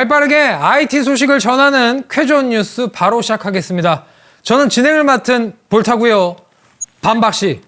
발빠르게 IT 소식을 전하는 쾌존 뉴스 바로 시작하겠습니다. 저는 진행을 맡은 볼타고요. 반박 씨,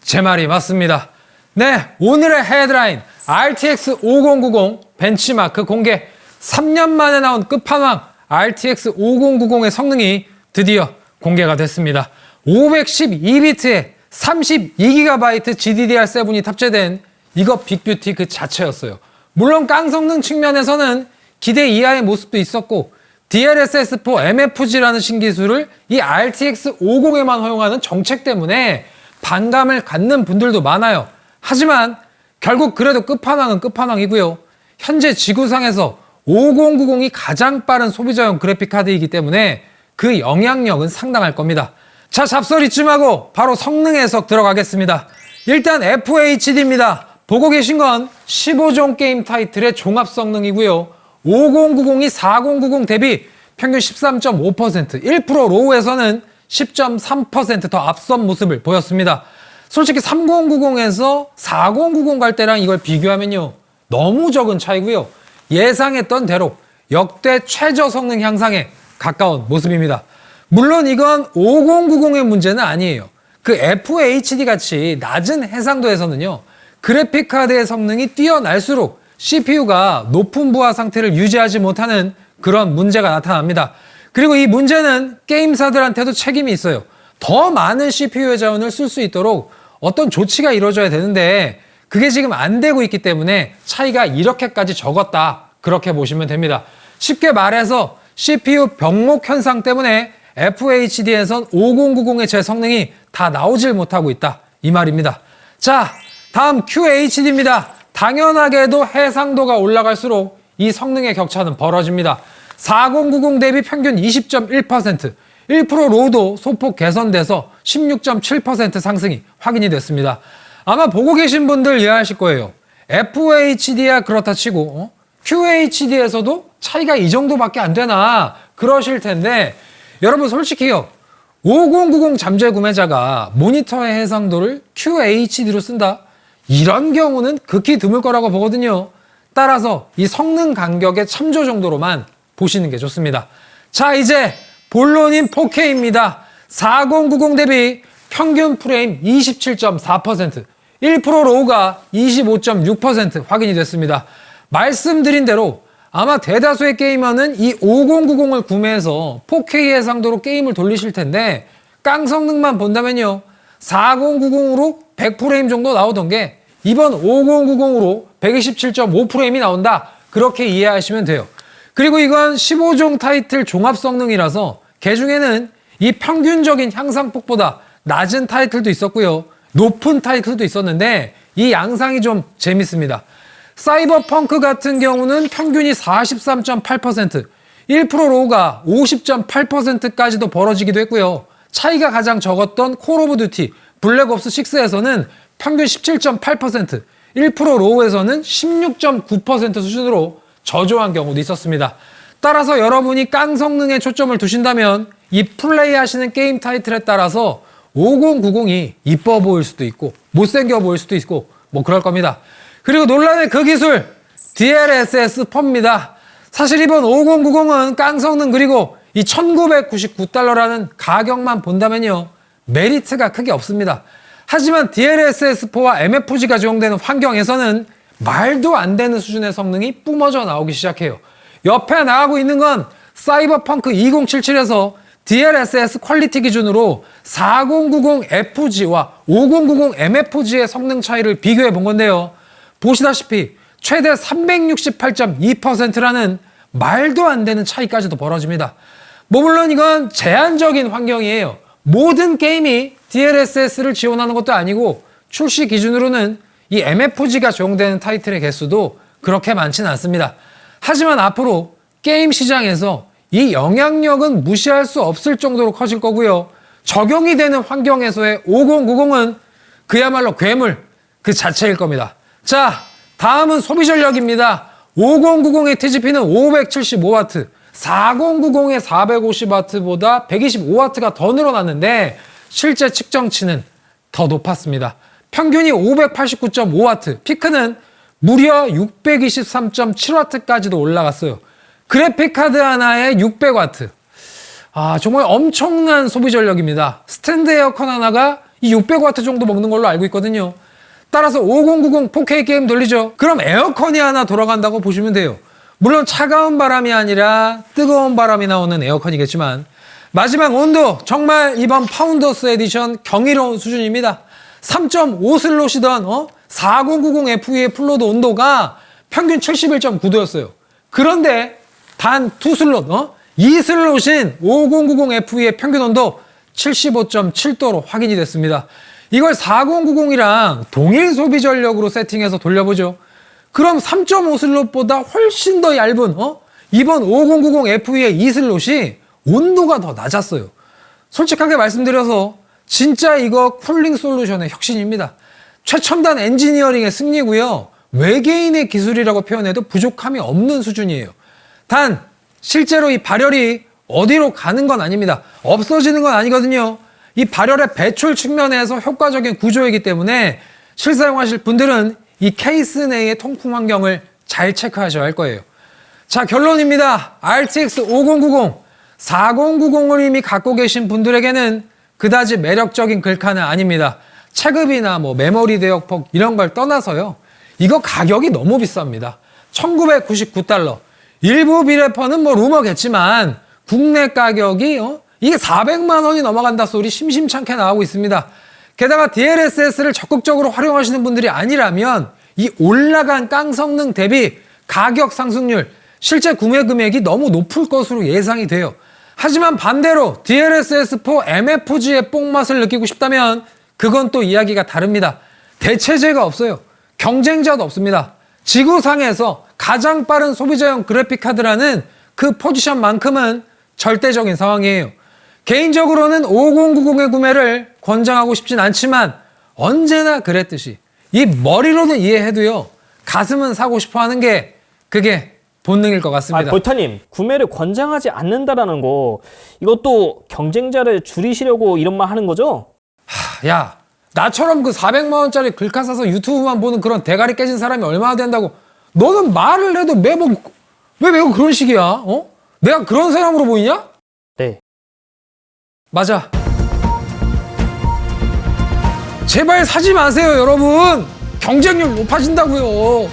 제 말이 맞습니다. 네, 오늘의 헤드라인 RTX 5090 벤치마크 공개 3년 만에 나온 끝판왕 RTX 5090의 성능이 드디어 공개가 됐습니다. 512비트에 32GB GDDR7이 탑재된 이거 빅뷰티 그 자체였어요. 물론 깡 성능 측면에서는 기대 이하의 모습도 있었고 DLSS4 MFG라는 신기술을 이 RTX 50에만 허용하는 정책 때문에 반감을 갖는 분들도 많아요. 하지만 결국 그래도 끝판왕은 끝판왕이고요. 현재 지구상에서 5090이 가장 빠른 소비자용 그래픽 카드이기 때문에 그 영향력은 상당할 겁니다. 자, 잡설 말고 바로 성능 해석 들어가겠습니다. 일단 FHD입니다. 보고 계신 건 15종 게임 타이틀의 종합 성능이고요. 5090이 4090 대비 평균 13.5%, 1% 로우에서는 10.3%더 앞선 모습을 보였습니다. 솔직히 3090에서 4090 갈 때랑 이걸 비교하면요. 너무 적은 차이고요. 예상했던 대로 역대 최저 성능 향상에 가까운 모습입니다. 물론 이건 5090의 문제는 아니에요. 그 FHD 같이 낮은 해상도에서는요. 그래픽 카드의 성능이 뛰어날수록 CPU가 높은 부하 상태를 유지하지 못하는 그런 문제가 나타납니다. 그리고 이 문제는 게임사들한테도 책임이 있어요. 더 많은 CPU의 자원을 쓸 수 있도록 어떤 조치가 이루어져야 되는데 그게 지금 안 되고 있기 때문에 차이가 이렇게까지 적었다. 그렇게 보시면 됩니다. 쉽게 말해서 CPU 병목 현상 때문에 FHD에선 5090의 제 성능이 다 나오질 못하고 있다. 이 말입니다. 자, 다음 QHD입니다. 당연하게도 해상도가 올라갈수록 이 성능의 격차는 벌어집니다. 4090 대비 평균 20.1%, 1% 로도 소폭 개선돼서 16.7% 상승이 확인이 됐습니다. 아마 보고 계신 분들 이해하실 거예요. FHD야 그렇다 치고 어? QHD에서도 차이가 이 정도밖에 안 되나 그러실 텐데 여러분 솔직히요. 5090 잠재 구매자가 모니터의 해상도를 QHD로 쓴다? 이런 경우는 극히 드물 거라고 보거든요. 따라서 이 성능 간격의 참조 정도로만 보시는 게 좋습니다. 자, 이제 본론인 4K입니다. 4090 대비 평균 프레임 27.4%, 1% 로우가 25.6% 확인이 됐습니다. 말씀드린 대로 아마 대다수의 게이머는 이 5090을 구매해서 4K 해상도로 게임을 돌리실 텐데 깡 성능만 본다면요. 4090으로 100프레임 정도 나오던 게 이번 5090으로 127.5프레임이 나온다. 그렇게 이해하시면 돼요. 그리고 이건 15종 타이틀 종합 성능이라서 개 중에는 이 평균적인 향상폭보다 낮은 타이틀도 있었고요. 높은 타이틀도 있었는데 이 양상이 좀 재밌습니다. 사이버펑크 같은 경우는 평균이 43.8%, 1% 로우가 50.8%까지도 벌어지기도 했고요. 차이가 가장 적었던 콜 오브 듀티 블랙옵스 6에서는 평균 17.8%, 1% 로우에서는 16.9% 수준으로 저조한 경우도 있었습니다. 따라서 여러분이 깡 성능에 초점을 두신다면 이 플레이 하시는 게임 타이틀에 따라서 5090이 이뻐 보일 수도 있고 못생겨 보일 수도 있고 뭐 그럴 겁니다. 그리고 논란의 그 기술 DLSS 펌입니다. 사실 이번 5090은 깡 성능 그리고 이 1999달러라는 가격만 본다면요 메리트가 크게 없습니다. 하지만 DLSS4와 MFG가 적용되는 환경에서는 말도 안 되는 수준의 성능이 뿜어져 나오기 시작해요. 옆에 나가고 있는 건 사이버펑크 2077에서 DLSS 퀄리티 기준으로 4090FG와 5090 MFG의 성능 차이를 비교해 본 건데요. 보시다시피 최대 368.2%라는 말도 안 되는 차이까지도 벌어집니다. 뭐 물론 이건 제한적인 환경이에요. 모든 게임이 DLSS를 지원하는 것도 아니고 출시 기준으로는 이 MFG가 적용되는 타이틀의 개수도 그렇게 많지는 않습니다. 하지만 앞으로 게임 시장에서 이 영향력은 무시할 수 없을 정도로 커질 거고요. 적용이 되는 환경에서의 5090은 그야말로 괴물 그 자체일 겁니다. 자, 다음은 소비 전력입니다. 5090의 TGP는 575W, 4090의 450W보다 125W가 더 늘어났는데 실제 측정치는 더 높았습니다. 평균이 589.5W, 피크는 무려 623.7W까지도 올라갔어요. 그래픽카드 하나에 600W. 아, 정말 엄청난 소비 전력입니다. 스탠드 에어컨 하나가 이 600W 정도 먹는 걸로 알고 있거든요. 따라서 5090 4K 게임 돌리죠. 그럼 에어컨이 하나 돌아간다고 보시면 돼요. 물론 차가운 바람이 아니라 뜨거운 바람이 나오는 에어컨이겠지만 마지막 온도 정말 이번 파운더스 에디션 경이로운 수준입니다. 3.5슬롯이던 어? 4090F의 플로드 온도가 평균 71.9도였어요. 그런데 단 두 슬롯, 어? 2슬롯인 5090F의 평균 온도 75.7도로 확인이 됐습니다. 이걸 4090이랑 동일 소비 전력으로 세팅해서 돌려보죠. 그럼 3.5 슬롯보다 훨씬 더 얇은 어? 이번 5090F의 2슬롯이 온도가 더 낮았어요. 솔직하게 말씀드려서 진짜 이거 쿨링 솔루션의 혁신입니다. 최첨단 엔지니어링의 승리고요. 외계인의 기술이라고 표현해도 부족함이 없는 수준이에요. 단 실제로 이 발열이 어디로 가는 건 아닙니다. 없어지는 건 아니거든요. 이 발열의 배출 측면에서 효과적인 구조이기 때문에 실사용하실 분들은 이 케이스 내의 통풍 환경을 잘 체크하셔야 할 거예요. 자, 결론입니다. RTX 5090, 4090을 이미 갖고 계신 분들에게는 그다지 매력적인 글카는 아닙니다. 체급이나 뭐 메모리 대역폭 이런 걸 떠나서요. 이거 가격이 너무 비쌉니다. 1999달러. 일부 비래퍼는 뭐 루머겠지만 국내 가격이 어? 이게 400만 원이 넘어간다 소리 심심찮게 나오고 있습니다. 게다가 DLSS를 적극적으로 활용하시는 분들이 아니라면 이 올라간 깡 성능 대비 가격 상승률, 실제 구매 금액이 너무 높을 것으로 예상이 돼요. 하지만 반대로 DLSS4 MFG의 뽕맛을 느끼고 싶다면 그건 또 이야기가 다릅니다. 대체제가 없어요. 경쟁자도 없습니다. 지구상에서 가장 빠른 소비자용 그래픽 카드라는 그 포지션만큼은 절대적인 상황이에요. 개인적으로는 5090의 구매를 권장하고 싶진 않지만 언제나 그랬듯이 이 머리로는 이해해도요 가슴은 사고 싶어 하는 게 그게 본능일 것 아, 같습니다. 볼타님 구매를 권장하지 않는다라는 거 이것도 경쟁자를 줄이시려고 이런 말 하는 거죠? 야, 나처럼 그 400만 원짜리 글카 사서 유튜브만 보는 그런 대가리 깨진 사람이 얼마나 된다고? 너는 말을 해도 매번 왜 매번 그런 식이야? 어? 내가 그런 사람으로 보이냐? 네. 맞아. 제발 사지 마세요, 여러분. 경쟁률 높아진다고요.